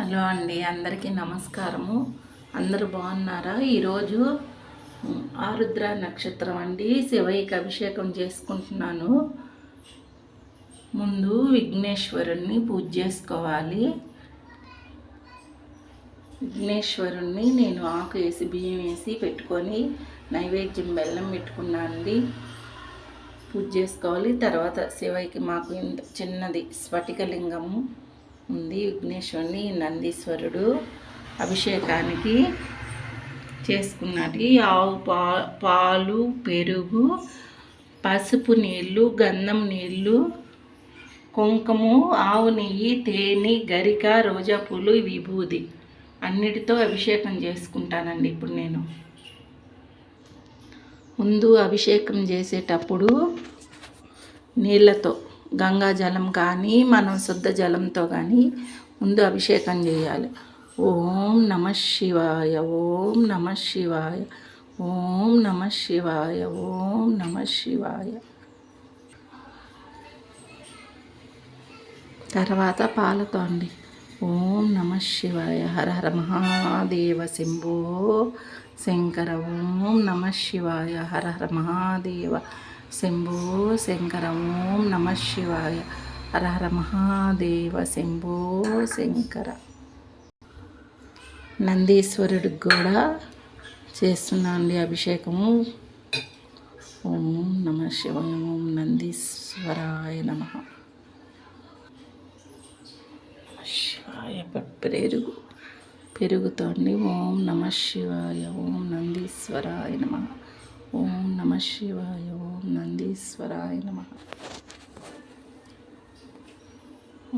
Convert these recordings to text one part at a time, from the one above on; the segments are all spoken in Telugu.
హలో అండి అందరికీ నమస్కారము. అందరూ బాగున్నారా? ఈరోజు ఆరుద్ర నక్షత్రం అండి. శివయ్యకి అభిషేకం చేసుకుంటున్నాను. ముందు విఘ్నేశ్వరుణ్ణి పూజ చేసుకోవాలి. విఘ్నేశ్వరుణ్ణి నేను ఆకు వేసి బియ్యం వేసి పెట్టుకొని నైవేద్యం బెల్లం పెట్టుకున్నాను అండి. పూజ చేసుకోవాలి. తర్వాత శివయ్యకి మాకు ఇంత చిన్నది స్ఫటికలింగము. ఉంది. విఘ్నేశ్వరుని నందీశ్వరుడు అభిషేకానికి చేసుకున్నది. ఆవు పా పాలు పెరుగు పసుపు నీళ్ళు గంధం నీళ్ళు కుంకుము ఆవు నెయ్యి తేనె గరిక రోజా పూలు విభూది అన్నిటితో అభిషేకం చేసుకుంటానండి ఇప్పుడు నేను. ముందు అభిషేకం చేసేటప్పుడు నీళ్ళతో గంగా జలం కానీ మనం శుద్ధ జలంతో కానీ ముందు అభిషేకం చేయాలి. ఓం నమ శివాయ ఓం నమ శివాయ ఓం నమ శివాయ ఓం నమ శివాయ. తర్వాత పాలతో అండి. ఓం నమ శివాయ హర హర మహాదేవ శంభో శంకర. ఓం నమ శివాయ హర హర మహాదేవ. శంభో శంకర ఓం నమ శివాయ. హర మహాదేవ శంభో శంకర. నందీశ్వరుడికి కూడా చేస్తున్నాండి అభిషేకము. ఓం నమ శివాయ ఓం నందీశ్వరాయ నమ. శివాయ పెరుగు పెరుగుతోండి ఓం నమ శివాయ ఓం నందీశ్వరాయ నమ. ఓం నమ శివాయ ఓం నందీశ్వరాయ నమ.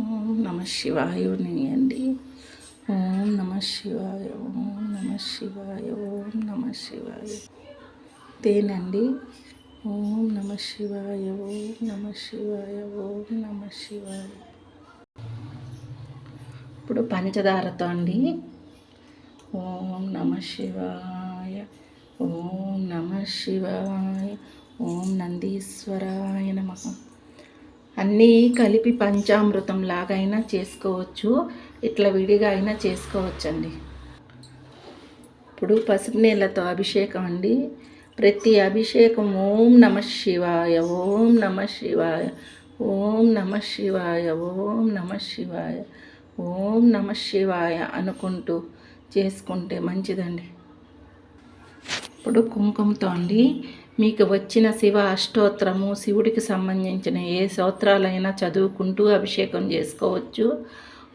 ఓం నమ శివాయ అండి ఓం నమ శివాయ ఓం నమ శివాయ ఓం నమ శివాయ. తేనండి. ఓం నమ శివాయ ఓం నమ శివాయ ఓం నమ శివాయ. ఇప్పుడు పంచదారతో అండి. ఓం నమ శివాయ. ఓం నమ శివాయ ఓం నందీశ్వరాయ నమ. అన్నీ కలిపి పంచామృతం లాగైనా చేసుకోవచ్చు. ఇట్లా విడిగా అయినా చేసుకోవచ్చండి. ఇప్పుడు పసుపు నీళ్ళతో అభిషేకం అండి. ప్రతి అభిషేకం ఓం నమ శివాయ ఓం నమ శివాయ ఓం నమ శివాయ ఓం నమ శివాయ ఓం నమ శివాయ అనుకుంటూ చేసుకుంటే మంచిదండి. ఇప్పుడు కుంకుమతో అండి మీకు వచ్చిన శివ అష్టోత్తరము శివుడికి సంబంధించిన ఏ స్తోత్రాలైనా చదువుకుంటూ అభిషేకం చేసుకోవచ్చు.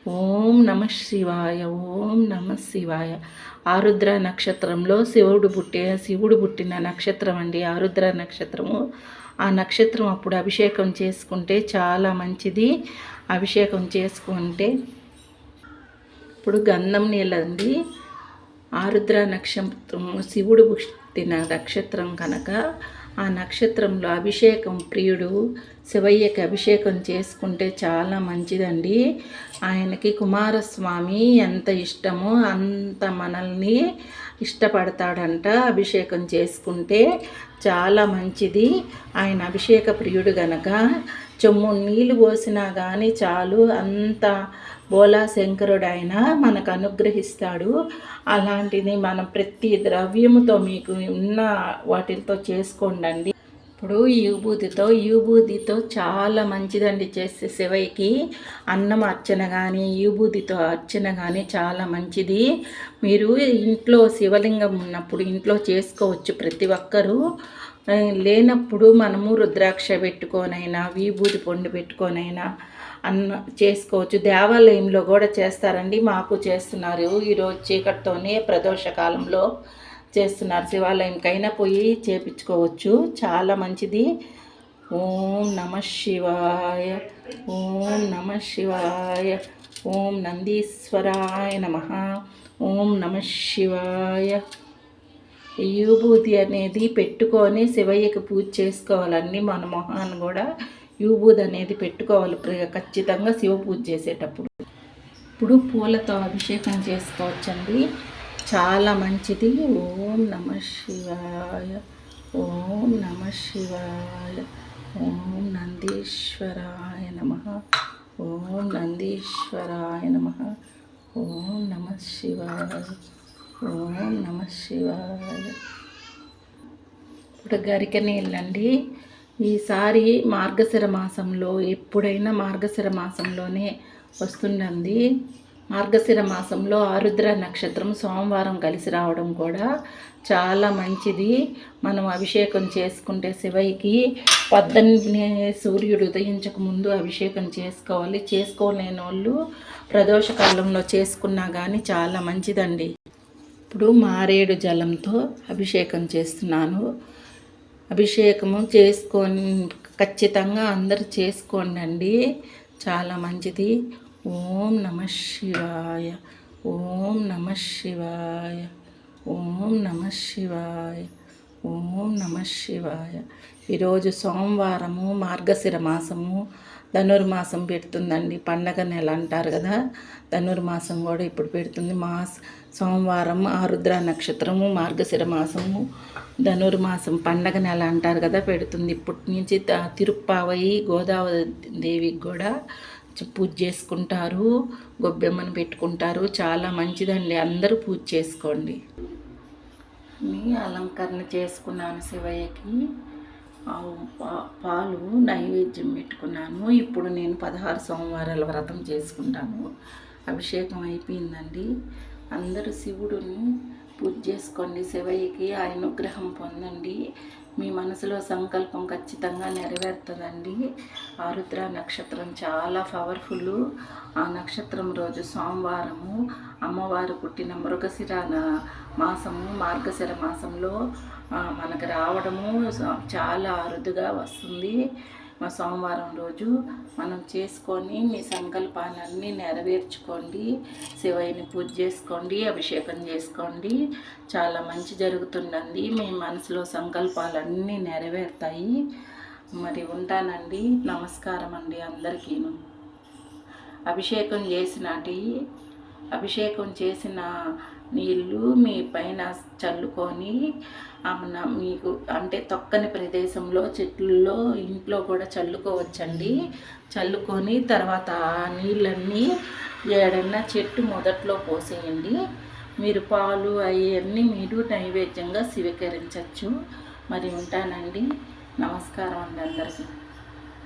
ఓం నమ శివాయ ఓం నమ శివాయ. ఆరుద్ర నక్షత్రంలో శివుడు పుట్టే శివుడు పుట్టిన నక్షత్రం అండి ఆరుద్ర నక్షత్రము. ఆ నక్షత్రం అప్పుడు అభిషేకం చేసుకుంటే చాలా మంచిది. అభిషేకం చేసుకుంటే ఇప్పుడు గంధం నీళ్ళండి. ఆరుద్ర నక్షత్రము శివుడు పుట్టిన నక్షత్రం కనుక ఆ నక్షత్రంలో అభిషేకం ప్రియుడు శివయ్యకి అభిషేకం చేసుకుంటే చాలా మంచిదండి. ఆయనకి కుమారస్వామి ఎంత ఇష్టమో అంత మనల్ని ఇష్టపడతాడంట అభిషేకం చేసుకుంటే చాలా మంచిది. ఆయన అభిషేక ప్రియుడు గనక చెమ్ము నీళ్ళు పోసినా కానీ చాలు అంత బోలా శంకరుడు ఆయన మనకు అనుగ్రహిస్తాడు. అలాంటిది మనం ప్రతి ద్రవ్యముతో మీకు ఉన్న వాటితో చేసుకోండి ఇప్పుడు ఈ విభూతితో చాలా మంచిదండి చేసే శివయ్యకి అన్నం అర్చన కానీ విభూతితో అర్చన కానీ చాలా మంచిది. మీరు ఇంట్లో శివలింగం ఉన్నప్పుడు ఇంట్లో చేసుకోవచ్చు ప్రతి ఒక్కరూ. లేనప్పుడు మనము రుద్రాక్ష పెట్టుకొనైనా విభూతి పండు పెట్టుకొనైనా అన్న చేసుకోవచ్చు. దేవాలయంలో కూడా చేస్తారండి మాకు చేస్తున్నారు. ఈరోజు చీకటితోనే ప్రదోష కాలంలో చేస్తున్నారు. శివాలయంకైనా పోయి చేపించుకోవచ్చు. చాలా మంచిది. ఓం నమ శివాయ ఓం నమ శివాయ ఓం నందీశ్వరాయ నమ ఓం నమ శివాయ. ఈ అనేది పెట్టుకొని శివయ్యకి పూజ చేసుకోవాలండి మన మొహాన్ని కూడా యూభూతి అనేది పెట్టుకోవాలి. ఖచ్చితంగా శివ పూజ చేసేటప్పుడు. ఇప్పుడు పూలతో అభిషేకం చేసుకోవచ్చండి. చాలా మంచిది. ఓం నమ శివాయ ఓం నమ శివాయ ఓం నందీశ్వరాయ నమ ఓం నందీశ్వరాయ నమ ఓం నమ శివాయ ఓం నమ శివాయ. ఇప్పుడు గరిక నీళ్ళండి ఈసారి మార్గశిర మాసంలో ఎప్పుడైనా మార్గశిర మాసంలోనే వస్తుందండి మార్గశిర మాసంలో ఆరుద్ర నక్షత్రం సోమవారం కలిసి రావడం కూడా చాలా మంచిది. మనం అభిషేకం చేసుకుంటే శివయ్యకి పొద్దున్నే సూర్యుడు ఉదయించక ముందు అభిషేకం చేసుకోవాలి. చేసుకోలేని వాళ్ళు ప్రదోష కాలంలో చేసుకున్నా కానీ చాలా మంచిదండి. ఇప్పుడు మారేడు జలంతో అభిషేకం చేస్తున్నాను. అభిషేకము చేసుకొని ఖచ్చితంగా అందరు చేసుకోండి చాలా మంచిది. ఓం నమ శివాయ ఓం నమ శివాయ ఓం నమ శివాయ ఓం నమ శివాయ. ఈరోజు సోమవారము మార్గశిర మాసము ధనుర్మాసం పెడుతుందండి. పండగ నెల అంటారు కదా ధనుర్మాసం కూడా ఇప్పుడు పెడుతుంది. మాస్ సోమవారం ఆరుద్ర నక్షత్రము మార్గశిర మాసము ధనుర్మాసం పండగ నెల అంటారు కదా పెడుతుంది. ఇప్పటి నుంచి తిరుప్పావై గోదావరి దేవికి కూడా పూజ చేసుకుంటారు గొబ్బెమ్మను పెట్టుకుంటారు. చాలా మంచిదండి. అందరూ పూజ చేసుకోండి. అలంకరణ చేసుకున్నాను శివయ్యకి. ఆవు పాలు నైవేద్యం పెట్టుకున్నాను. ఇప్పుడు నేను పదహారు సోమవారాల వ్రతం చేసుకుంటాను. అభిషేకం అయిపోయిందండి. అందరూ శివుడిని పూజ చేసుకోండి శివయ్యకి ఆ అనుగ్రహం పొందండి. మీ మనసులో సంకల్పం ఖచ్చితంగా నెరవేరుతుందండి. ఆరుద్ర నక్షత్రం చాలా పవర్ఫుల్. ఆ నక్షత్రం రోజు సోమవారము అమ్మవారు పుట్టిన మృగశిర మాసము మార్గశిర మాసంలో మనకు రావడము చాలా అరుదుగా వస్తుంది. మా సోమవారం రోజు మనం చేసుకొని మీ సంకల్పాలన్నీ నెరవేర్చుకోండి శివయ్యని పూజ చేసుకోండి అభిషేకం చేసుకోండి. చాలా మంచి జరుగుతుందండి. మీ మనసులో సంకల్పాలన్నీ నెరవేరుతాయి. మరి ఉంటానండి. నమస్కారం అండి అందరికీను. అభిషేకం చేసినటి అభిషేకం చేసిన నీళ్ళు మీ పైన చల్లుకొని మీకు అంటే తొక్కని ప్రదేశంలో చెట్లలో ఇంట్లో కూడా చల్లుకోవచ్చండి. చల్లుకొని తర్వాత ఆ నీళ్ళన్నీ ఏడన్నా చెట్టు మొదట్లో పోసేయండి. మీరు పాలు అవన్నీ మీరు నైవేద్యంగా స్వీకరించవచ్చు మరి ఉంటానండి. నమస్కారం అండి అందరికీ.